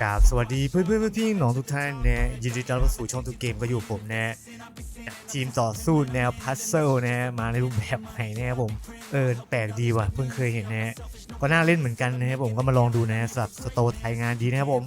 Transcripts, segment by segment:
กราบสวัสดีเพื่อนเพื่อนๆพี่ๆน้องทุกท่านนะยินดีต้อนรับสู่ช่องทุกเกมก็อยู่ผมนะทีมต่อสู้แนวพัซเซิลนะมาในรูปแบบใหม่นะครับผมเออแปลกดีว่ะเพิ่งเคยเห็นนะก็น่าเล่นเหมือนกันนะครับผมก็มาลองดูนะสำหรับสโตไทยงานดีนะครับผม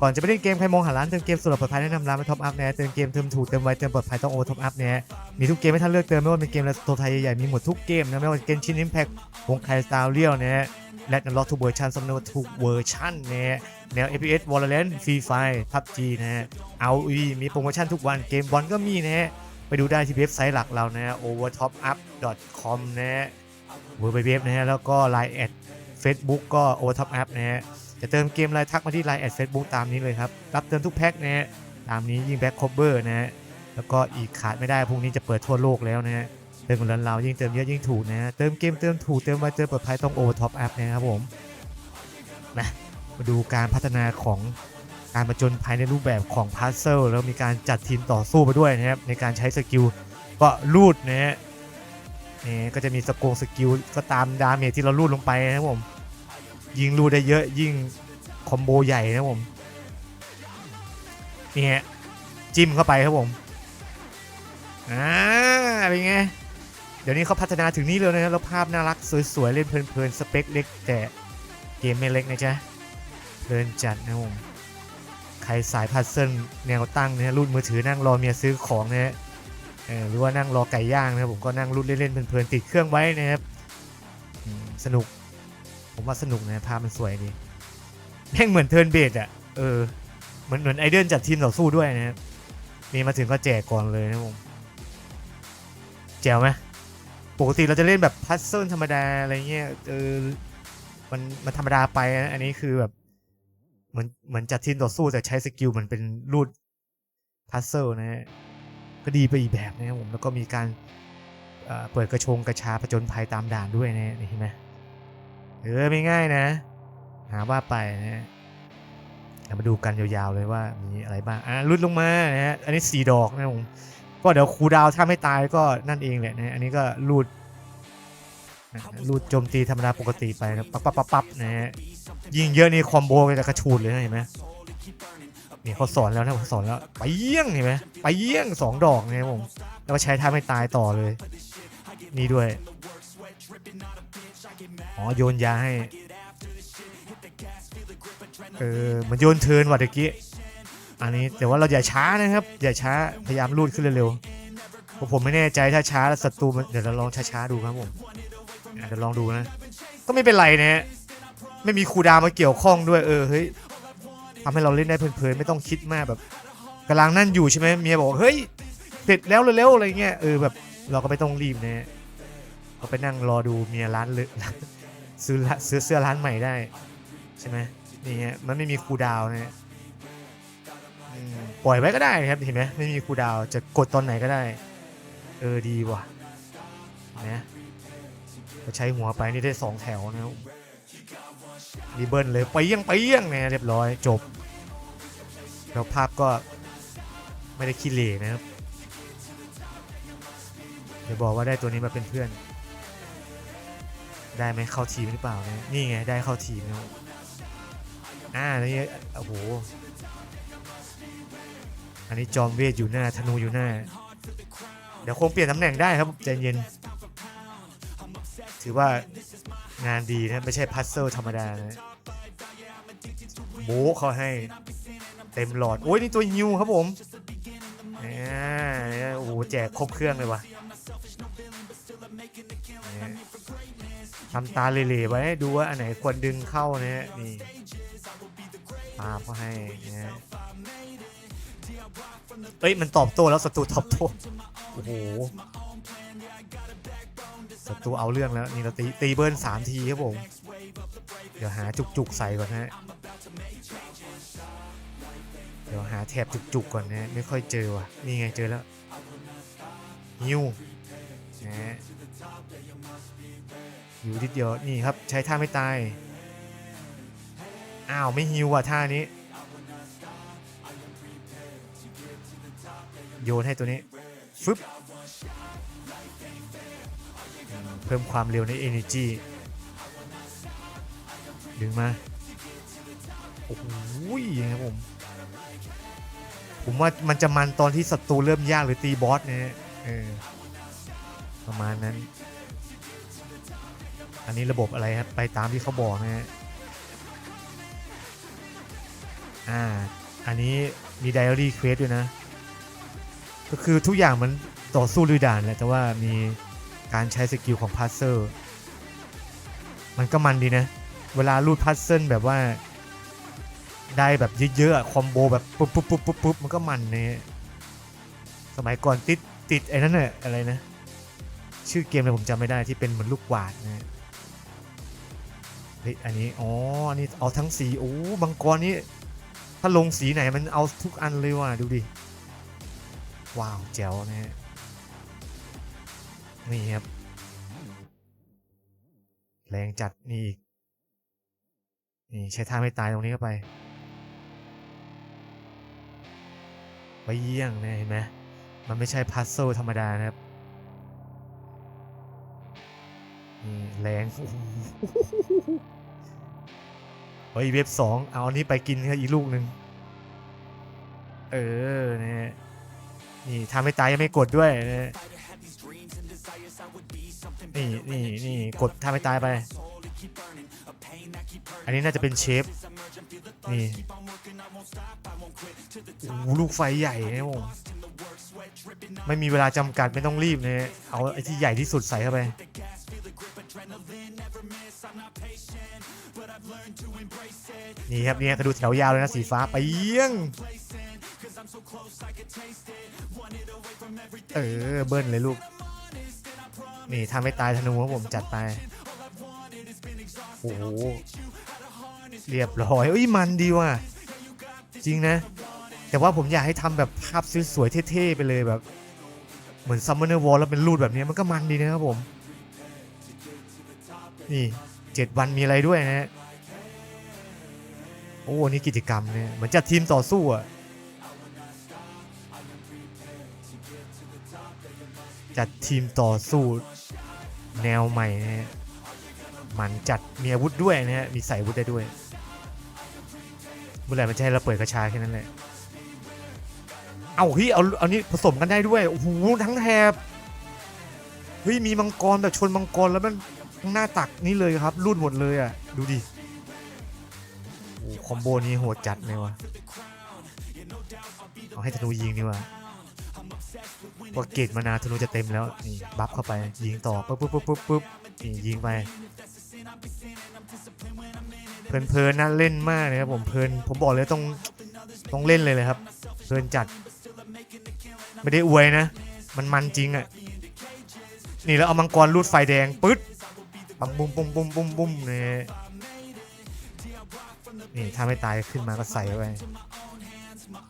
ก่อนจะไปเล่นเกมใครมองหาร้านเติมเกมสุดปลอดภัยแนะนำร้านไปท็อปอัพนะเติมเกมเติมถูกเติมไวเติมปลอดภัยต้องโอท็อปอัพนะมีทุกเกมให้ท่านเลือกเติมไม่ว่าเป็นเกมและสโตไทยใหญ่ๆมีหมดทุกเกมนะไม่ว่าจะเป็นชินอิมแพควงไคสตาร์เรียลนะ และนันล็อกทุกเวอร์ชันสำนวนทุกเวอร์ชันนะแนว FPS Valorant Free Fire PUBG นะฮะ ROE มีโปรโมชั่นทุกวันเกมบอลก็มีนะฮะไปดูได้ที่เว็บไซต์หลักเรานะฮะ overtopup.com นะฮะเว็บเว็บนะฮะแล้วก็ Line แอด Facebook ก็ overtopup นะฮะจะเติมเกมอะไรทักมาที่ Line แอด Facebook ตามนี้เลยครับ รับเติมทุกแพ็คนะฮะตามนี้ยิ่งแบ็คคอเบอร์นะฮะแล้วก็อีกขาดไม่ได้พรุ่งนี้จะเปิดทั่วโลกแล้วนะฮะ เติมกันเรายิ่งเติมเยอะยิ่งถูกนะเติมเกมเติมถูกเติมไวเติมปลอดภัยต้อง overtop up นะครับผมนะมาดูการพัฒนาของการประจนภายในรูปแบบของพัซเซลแล้วมีการจัดทีมต่อสู้ไปด้วยนะครับในการใช้สกิลก็รูดนะฮะนี่ก็จะมีสกงสกิลก็ตามดาเมจที่เรารูดลงไปนะครับผม ยิงรูดได้เยอะยิ่งคอมโบใหญ่นะครับผมนี่ฮะจิ้มเข้าไปครับผมอ่าเป็นไง เดี๋ยวนี้เขาพัฒนาถึงนี้เลยนะแล้วภาพน่ารักสวยๆ เล่นเพลินๆ สเปคเล็กแต่เกมไม่เล็กนะจ๊ะ เพลินจัดนะผมใครสายพัซเซิลแนวตั้งเนี่ยรุ่นมือถือนั่งรอเมียซื้อของนะฮะหรือว่านั่งรอไก่ย่างนะครับผมก็นั่งรุ่นเล่นๆเพลินๆติดเครื่องไว้นะครับสนุก ผมว่าสนุกนะภาพมันสวยดีแม่งเหมือนเทิร์นเบดอะเออเหมือนเหมือนไอเดนจัดทีมต่อสู้ด้วยนะครับนี่มาถึงก็แจกก่อนเลยนะผมแจ๋วไหม กติเราจะเล่นแบบพัซเซิลธรรมดาอะไรเงี้ยเออมันมันธรรมดาไปนะอันนี้คือแบบเหมือนเหมือนจัดทีมต่อสู้แต่ใช้สกิลเหมันเป็นรูดพัซเซิลนะฮะก็ดีไปอีกแบบนะครับผมแล้วก็มีการเอ่อเปิดกระชงกระชาผจญภัยตามด่านด้วยนะนี่เห็นไหมเออไม่ง่ายนะ หาว่าไปนะฮะมาดูกันยาวๆเลยว่ามีอะไรบ้างอะรุดลงมานะฮะอันนี้สี่ดอกนะผมก็เดี๋ยวครูดาวถ้าไม่ตายก็นั่นเองแหละนะอันนี้ก็รูด รูดโจมตีธรรมดาปกติไปนะปั๊บปั๊บปั๊บปั๊บนะฮะยิงเยอะนี่คอมโบจะกระชูดเลยนะเห็นไหมนี่เขาสอนแล้วนะเขาสอนแล้วไปเยี่ยงเห็นไหมไปเยี่ยงสองดอกนะครับผมแล้วก็ใช้ท่าไม่ตายต่อเลย นี่ด้วยอ๋อโยนยาให้เออเหมันโยนเทิร์นว่ะตะกี้อันนี้แต่ว่าเราอย่าช้านะครับ อย่าช้าพยายามรูดขึ้นเร็วๆเพราะผมไม่แน่ใจถ้าช้าแล้วศัตรูมันเดี๋ยวเราลองช้าๆดูครับผมอะ เดี๋ยวลองดูนะ ก็ไม่เป็นไรนะฮะไม่มีครูดาวมาเกี่ยวข้องด้วยเออเฮ้ยทำให้เราเล่นได้เพลินๆไม่ต้องคิดมากแบบกำลังนั่นอยู่ใช่ไหมเมียบอกเฮ้ยเสร็จแล้วเร็วๆอะไรเงี้ยเออแบบเราก็ไม่ต้องรีบนะฮะเราไปนั่งรอดูเมียร้านเลยซื้อซื้อเสื้อร้านใหม่ได้ ใช่ไหมนี่ฮะมันไม่มีครูดาวนะฮะปล่อยไว้ก็ได้ครับเห็นไหมไม่มีครูดาวจะกดตอนไหนก็ได้ เออดีว่ะนะ ก็ใช้หัวไปนี่ได้สองแถวนะครับรีเบิลเลยไปเยี่ยงไปเยี่ยงเนี่ยเรียบร้อยจบ แล้วภาพก็ไม่ได้ขี้เหร่นะครับเดี๋ยวบอกว่าได้ตัวนี้มาเป็นเพื่อน ได้ไหมเข้าทีมหรือเปล่านะนี่ไงได้เข้าทีมนะครับอ่านี่โอ้โหอันนี้จอมเวทอยู่หน้าธนูอยู่หน้า เดี๋ยวคงเปลี่ยนตำแหน่งได้ครับใจเย็น ถือว่างานดีนะ ไม่ใช่พัซเซิลธรรมดานะโบเขาให้เต็มหลอด โอ้ยนี่ตัวฮิวครับผมโอ้โหแจกครบเครื่องเลยวะทำตาเหล่ๆไว้ให้ดูว่าอันไหนควรดึงเข้านะฮะนี่ปาเขาให้นะฮะเอ้ย มันตอบโต้แล้วศัตรูตอบโต้โอ้โห ศัตรูเอาเรื่องแล้วนี่เราตีตีเบิร์นสามทีครับผม เดี๋ยวหาจุกๆใส่ก่อนนะฮะ เดี๋ยวหาแถบจุกๆก่อนนะฮะไม่ค่อยเจอว่ะ นี่ไงเจอแล้วฮิวนะฮะอยู่นิดเดียวนี่ครับใช้ท่าไม่ตาย อ้าวไม่ฮิวอะท่านี้ โยนให้ตัวนี้ฟึบ เพิ่มความเร็วใน Energy ดึงมา โอ้โหนะครับผม ผมว่ามันจะมันตอนที่ศัตรูเริ่มยากหรือตีบอสเนี่ยเออประมาณนั้น อันนี้ระบบอะไรครับ ไปตามที่เขาบอกนะฮะ อ่า อันนี้มีไดอารี่เควสด้วยนะ ก็คือทุกอย่างมันต่อสู้ลุยด่านแหละแต่ว่ามี การใช้สกิลของพัซเซอร์มันก็มันดีนะ เวลาลูดพัซเซิลแบบว่า ได้แบบเยอะๆคอมโบแบบปุ๊บปุ๊บปุ๊บปุ๊บปุ๊บมันก็มันเนี่ยสมัยก่อนติดติดไอ้นั่นน่ะอะไรนะ ชื่อเกมอะไรผมจำไม่ได้ที่เป็นเหมือนลูกกวาดนะเฮ้ยอันนี้อ๋ออันนี้เอาทั้งสีโอ้บางกรนี้ถ้าลงสีไหนมันเอาทุกอันเลยว่ะดูดิ ว้าวแจ๋วนะฮะ นี่ครับ แรงจัดนี่อีก นี่ใช้ท่าไม่ตายตรงนี้เข้าไปไปเยี่ยงนะเห็นไหมมันไม่ใช่พัซเซิลธรรมดานะครับนี่แรงเฮ้ยเว็บสองเอาอันนี้ไปกินครับอีกลูกหนึ่งเออนะฮะนี่ทำให้ตายยังไม่กดด้วยนะ นี่นี่นี่กดทำให้ตายไป อันนี้น่าจะเป็นเชฟ นี่โอ้โหลูกไฟใหญ่นะผมไม่มีเวลาจำกัดไม่ต้องรีบนะฮะเอาไอ้ที่ใหญ่ที่สุดใส่เข้าไป นี่ครับเนี่ยกระดูแถวยาวเลยนะสีฟ้าไปเยี่ยงเออเบิ้ลเลยลูก นี่ทำให้ตายธนูครับผมจัดไปโอ้โหเรียบร้อยเอ้ยมันดีว่ะจริงนะ แต่ว่าผมอยากให้ทำแบบภาพสวยๆเท่ๆไปเลยแบบ เหมือนซัมเมอร์วอลแล้วเป็นรูดแบบนี้มันก็มันดีนะครับผม นี่เจ็ดวันมีอะไรด้วยนะฮะโอ้นี่กิจกรรมเนี่ยเหมือนจัดทีมต่อสู้อะ จัดทีมต่อสู้แนวใหม่นะฮะมันจัดมีอาวุธด้วยนะฮะ มีใส่อาวุธได้ด้วย เมื่อไหร่มันจะให้เราเปิดกระชาแค่นั้นแหละ เอาเฮ้ยเอาเอานี้ผสมกันได้ด้วย โอ้โห ทั้งแถบ เฮ้ย มีมังกรแบบชนมังกรแล้วมันหน้าตักนี่เลยครับรูดหมดเลยอะ ดูดิ โอ้คอมโบนี้โหดจัดเลยวะเอาให้ธนูยิงดีกว่า พอเกตมานาธนูจะเต็มแล้วนี่บัฟเข้าไปยิงต่อปุ๊บปุ๊บปุ๊บปุ๊บปุ๊บนี่ยิงไปเพลินๆนะเล่นมากเลยครับผมเพลินผมบอกเลยต้องต้องเล่นเลยเลยครับ เพลินจัด ไม่ได้อวยนะ มันมันจริงอะนี่แล้วเอามังกรลูดไฟแดงปึ๊ดปังบุ้มบุ้มบุ้มบุ้มบุ้มเนี่ยนี่ถ้าไม่ตายขึ้นมาก็ใส่ไป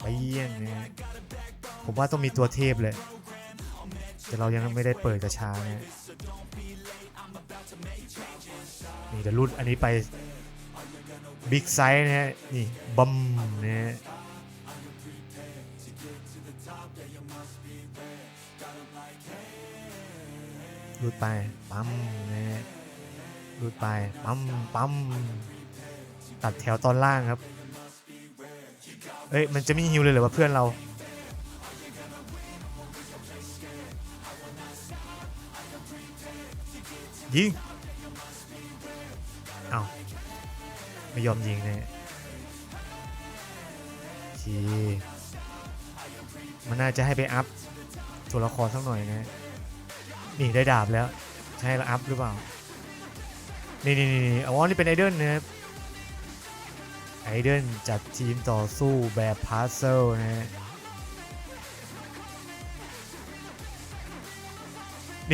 ไปเยี่ยงเนี่ยผมว่าต้องมีตัวเทพเลย แต่เรายังไม่ได้เปิดกระชาเนี่ยนี่เดี๋ยวรุ่นอันนี้ไปบิ๊กไซส์นะฮะนี่บัมนะฮะรูดไปปั๊มนะฮะรูดไปปั๊มปั๊มตัดแถวตอนล่างครับ เอ้ยมันจะมีฮิวเลยเหรอวะเพื่อนเรา ยิง เอาไม่ยอมยิงเนี่ยทีมันน่าจะให้ไปอัพตัวละครสักหน่อยนะนี่ได้ดาบแล้วให้เราอัพหรือเปล่า นี่นี่นี่อ๋อนี่เป็นไอเดนนะครับไอเดนจัดทีมต่อสู้แบบพาร์เซลนะฮะ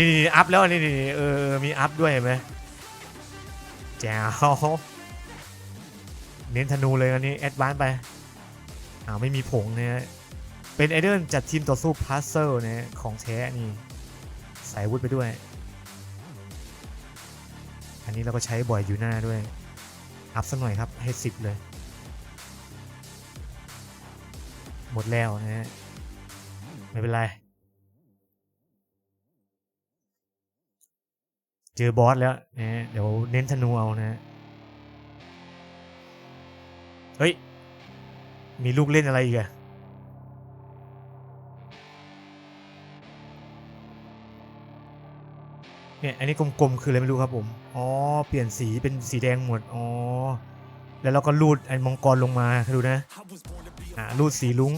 นี่นี่อัพแล้วนี่นี่เออมีอัพด้วยเห็นไหมแจ๋วเน้นธนูเลยอันนี้แอดวานไปอ้าวไม่มีผงนะฮะเป็นไอเดนจัดทีมต่อสู้พาร์เซลนะฮะของแท้นี่ใส่วุธไปด้วย อันนี้เราก็ใช้บ่อยอยู่หน้าด้วย อัพสักหน่อยครับให้สิบเลย หมดแล้วนะฮะไม่เป็นไร เจอบอสแล้วนะเดี๋ยวเน้นธนูเอานะฮะเฮ้ย มีลูกเล่นอะไรอีกอะเนี่ยอันนี้กลมๆ คืออะไรไม่รู้ครับผม อ๋อ เปลี่ยนสีเป็นสีแดงหมด อ๋อ แล้วเราก็รูดไอ้มังกรลงมาดูนะ อ่ารูดสีลุ้ง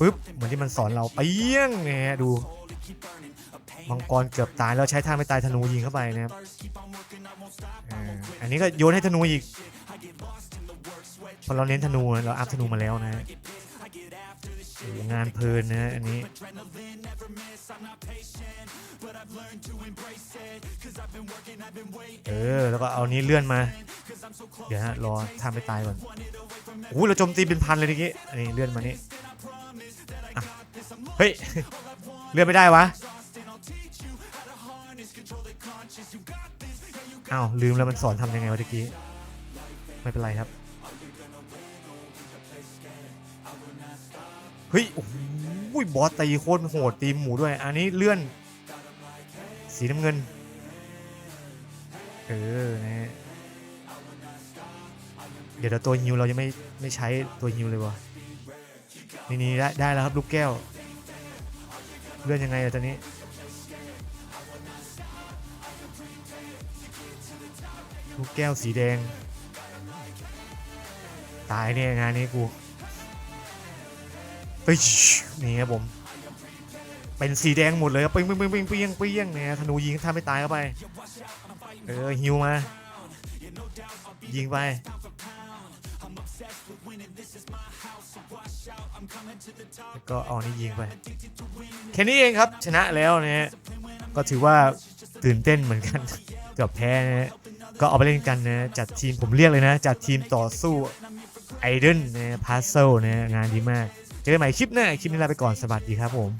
ปึ๊บ เหมือนที่มันสอนเราเปี้ยงเนี่ยดู มังกรเกือบตายแล้วใช้ท่าไม่ตายธนูยิงเข้าไปนะครับอ่าอันนี้ก็โยนให้ธนูอีกพอเราเน้นธนูเราอัพธนูมาแล้วนะงานเพลินนะอันนี้เออแล้วก็เอานี้เลื่อนมา เดี๋ยวฮะรอทำไปตายก่อนโอ้โหเราโจมตีเป็นพันเลยทีกี้อันนี้เลื่อนมานี่เฮ้ย เลื่อนไม่ได้วะ อ้าวลืมแล้วมันสอนทำยังไงวะทีกี้ ไม่เป็นไรครับ เฮ้ย โอ้โหบอสตีโคตรโหดตีหมูด้วย อันนี้เลื่อน สีน้ำเงิน เออนะฮะเดี๋ยเดี๋ยวตัวฮิวเรายังไม่ไม่ใช้ตัวฮิวเลยวะนี่นี่ได้ได้แล้วครับลูกแก้ว เลื่อนยังไงอะตอนนี้ ลูกแก้วสีแดง ตายเนี่ยงานนี้กูเฮ้ยนี่ครับผม เป็นสีแดงหมดเลยครับปิ้งปิ้งปิ้งปิ้งปิ้งปิ้งเนี่ยธนูยิงถ้าไม่ตายเข้าไป เออฮิวมา ยิงไปแล้วก็เอานี่ยิงไป แค่นี้เองครับชนะแล้วนะฮะก็ถือว่าตื่นเต้นเหมือนกัน เกือบแพ้นะฮะ ก็เอาไปเล่นกันนะจัดทีมผมเรียกเลยนะ จัดทีมต่อสู้ไอเดนนะพาร์เซลนะงานดีมาก เจอกันใหม่คลิปหน้า คลิปนี้ลาไปก่อนสวัสดีครับผม